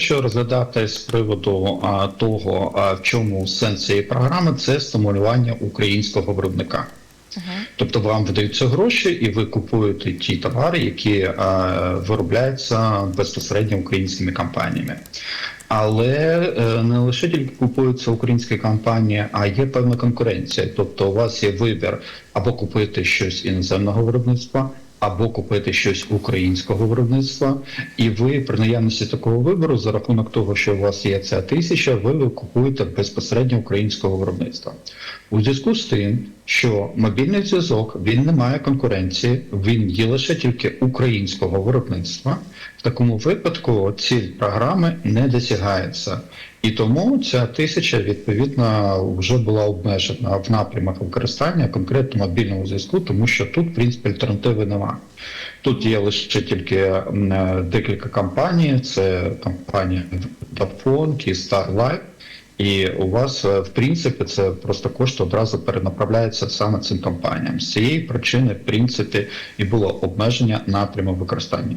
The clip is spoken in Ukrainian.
Що розглядати з приводу а, того, а, в чому сенс цієї програми, це стимулювання українського виробника. Тобто вам видаються гроші, і ви купуєте ті товари, які е, виробляються безпосередньо українськими компаніями. Але е, не лише тільки купуються українські компанії, а є певна конкуренція. Тобто, у вас є вибір або купити щось іноземного виробництва. Або купити щось українського виробництва, і ви при наявності такого вибору, за рахунок того, що у вас є ця тисяча, ви купуєте безпосередньо українського виробництва. У зв'язку з тим, що мобільний зв'язок він не має конкуренції, він є лише тільки українського виробництва. В такому випадку ціль програми не досягається. І тому ця тисяча відповідно вже була обмежена в напрямах використання конкретно мобільного зв'язку, тому що тут, в принципі, альтернативи немає. Тут є лише тільки е, декілька компаній: це компанія Vodafone, Live, і у вас, е, в принципі, це просто кошти одразу перенаправляються саме цим компаніям. З цієї причини, в принципі, і було обмеження напряму використання.